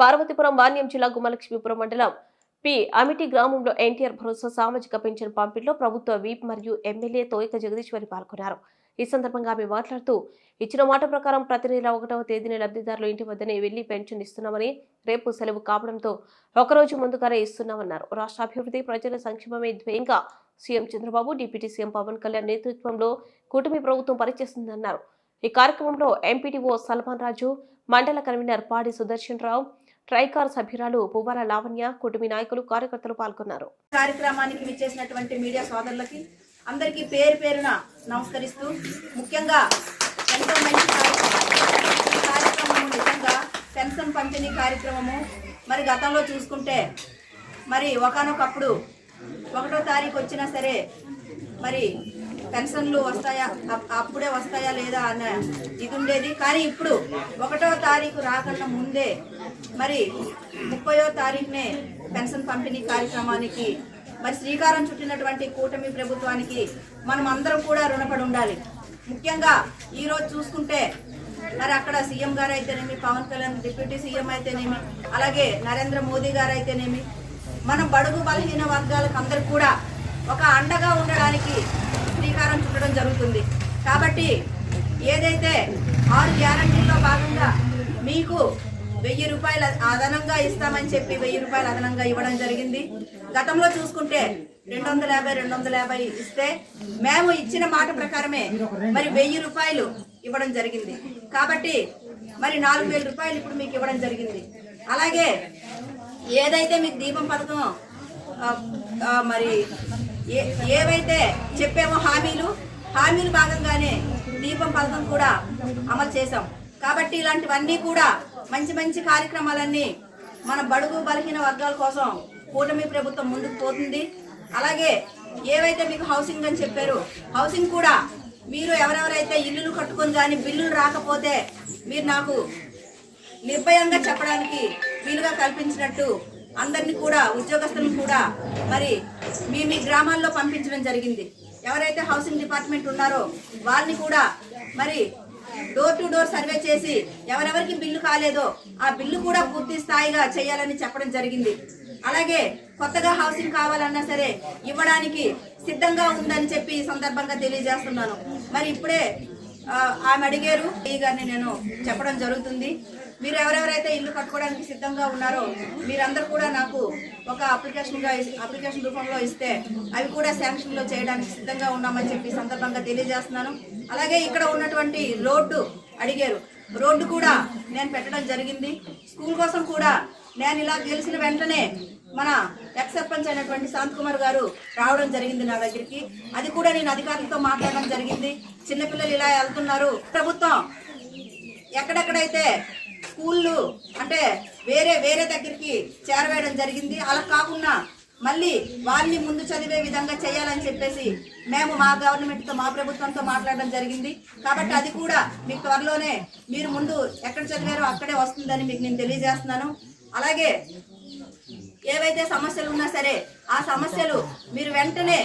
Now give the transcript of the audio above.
పార్వతీపురం మాన్యం జిల్లా గుమ్మలక్ష్మీపురం మండలం పి అమిటి గ్రామంలో ఎన్టీఆర్ భరోసా సామాజిక పెన్షన్ పంపిణీలో ప్రభుత్వ వీప్ మరియు ఎమ్మెల్యే తోయక జగదీశ్వరి పాల్గొన్నారు. ఈ సందర్భంగా ఆమె మాట్లాడుతూ ఇచ్చిన మాట ప్రకారం ప్రతి నెల ఒకటవ తేదీన లబ్ధిదారులు ఇంటి వద్దనే వెళ్ళి పెన్షన్ ఇస్తున్నామని రేపు సెలవు కావడంతో ఒకరోజు ముందుగానే ఇస్తున్నామన్నారు. రాష్ట్ర అభివృద్ధి ప్రజల సంక్షేమమే ధ్యేయంగా CM Chandrababu deputy CM Pawan Kalyan నేతృత్వంలో కూటమి ప్రభుత్వం పనిచేస్తుందన్నారు. ఈ కార్యక్రమంలో ఎంపీటీఓ సల్మాన్ రాజు మండల కన్వీనర్ పాడి సుదర్శన్ రావు ట్రైకార్ సభ్యురాలు పువ్వాల లావణ్య కుటుంబీ నాయకులు కార్యకర్తలు పాల్గొన్నారు. కార్యక్రమానికి విచ్చేసినటువంటి మీడియా సోదరులకి అందరికీ పేరు పేరున నమస్కరిస్తూ ముఖ్యంగా ఎంతో మంచి కార్యక్రమం కార్యక్రమము నిజంగా పెన్షన్ పంపిణీ కార్యక్రమము మరి గతంలో చూసుకుంటే మరి ఒకనొకప్పుడు ఒకటో తారీఖు వచ్చినా సరే మరి పెన్షన్లు వస్తాయా? అప్- అప్పుడే వస్తాయా లేదా అన్న ఇది ఉండేది. కానీ ఇప్పుడు ఒకటో తారీఖు రాకన్నా ముందే మరి ముప్పయో తారీఖునే పెన్షన్ పంపిణీ కార్యక్రమానికి మరి శ్రీకారం చుట్టినటువంటి కూటమి ప్రభుత్వానికి మనం అందరం కూడా రుణపడి ఉండాలి. ముఖ్యంగా ఈరోజు చూసుకుంటే మరి అక్కడ సీఎం గారు అయితేనేమి పవన్ కళ్యాణ్ డిప్యూటీ సీఎం అయితేనేమి అలాగే నరేంద్ర మోదీ గారు అయితేనేమి మనం బడుగు బలహీన వర్గాలకు అందరు కూడా ఒక అండగా ఉండడానికి శ్రీకారం చుట్టడం జరుగుతుంది. కాబట్టి ఏదైతే ఆరు గ్యారంటీల్లో భాగంగా మీకు వెయ్యి రూపాయలు అదనంగా ఇస్తామని చెప్పి వెయ్యి రూపాయలు అదనంగా ఇవ్వడం జరిగింది. గతంలో చూసుకుంటే రెండు వందల యాభై రెండు వందల యాభై ఇస్తే మేము ఇచ్చిన మాట ప్రకారమే మరి వెయ్యి రూపాయలు ఇవ్వడం జరిగింది. కాబట్టి మరి నాలుగు వేల రూపాయలు ఇప్పుడు మీకు ఇవ్వడం జరిగింది. అలాగే ఏదైతే మీకు దీపం పథకం మరి ఏ ఏవైతే చెప్పామో హామీలు హామీలు భాగంగానే దీపం పథకం కూడా అమలు చేశాం. కాబట్టి ఇలాంటివన్నీ కూడా మంచి మంచి కార్యక్రమాలన్నీ మన బడుగు బలహీన వర్గాల కోసం కూటమి ప్రభుత్వం ముందుకు పోతుంది. అలాగే ఏవైతే మీకు హౌసింగ్ అని చెప్పారు హౌసింగ్ కూడా మీరు ఎవరెవరైతే ఇల్లులు కట్టుకొని కానీ బిల్లులు రాకపోతే మీరు నాకు నిర్భయంగా చెప్పడానికి వీలుగా కల్పించినట్టు అందరినీ కూడా ఉద్యోగస్తులను కూడా మరి మీ మీ గ్రామాల్లో పంపించడం జరిగింది. ఎవరైతే హౌసింగ్ డిపార్ట్మెంట్ ఉన్నారో వాళ్ళని కూడా మరి డోర్ టు డోర్ సర్వే చేసి ఎవరెవరికి బిల్లు కాలేదో ఆ బిల్లు కూడా పూర్తి స్థాయిగా చేయాలని చెప్పడం జరిగింది. అలాగే కొత్తగా హౌసింగ్ కావాలన్నా సరే ఇవ్వడానికి సిద్ధంగా ఉందని చెప్పి ఈ సందర్భంగా తెలియజేస్తున్నాను. మరి ఇప్పుడే ఆమె అడిగారు ఈ గారిని నేను చెప్పడం జరుగుతుంది. మీరు ఎవరెవరైతే ఇల్లు కట్టుకోవడానికి సిద్ధంగా ఉన్నారో మీరందరూ కూడా నాకు ఒక అప్లికేషన్గా అప్లికేషన్ రూపంలో ఇస్తే అవి కూడా శాంక్షన్లో చేయడానికి సిద్ధంగా ఉన్నామని చెప్పి సందర్భంగా తెలియజేస్తున్నాను. అలాగే ఇక్కడ ఉన్నటువంటి రోడ్డు అడిగారు. రోడ్డు కూడా నేను పెట్టడం జరిగింది. స్కూల్ కోసం కూడా నేను ఇలా గెలిచిన వెంటనే మన ఎక్స్ సర్పంచ్ అయినటువంటి శాంత్ కుమార్ గారు రావడం జరిగింది నా దగ్గరికి. అది కూడా నేను అధికారులతో మాట్లాడడం జరిగింది. చిన్నపిల్లలు ఇలా వెళ్తున్నారు. ప్రభుత్వం ఎక్కడెక్కడైతే స్కూళ్ళు అంటే వేరే వేరే దగ్గరికి చేరవేయడం జరిగింది. అలా కాకుండా మళ్ళీ వాళ్ళని ముందు చదివే విధంగా చేయాలని చెప్పేసి మేము మా గవర్నమెంట్తో మా ప్రభుత్వంతో మాట్లాడడం జరిగింది. కాబట్టి అది కూడా మీకు త్వరలోనే మీరు ముందు ఎక్కడ చదివారో అక్కడే వస్తుందని మీకు నేను తెలియజేస్తున్నాను. అలాగే ఏవైతే సమస్యలు ఉన్నా సరే ఆ సమస్యలు మీరు వెంటనే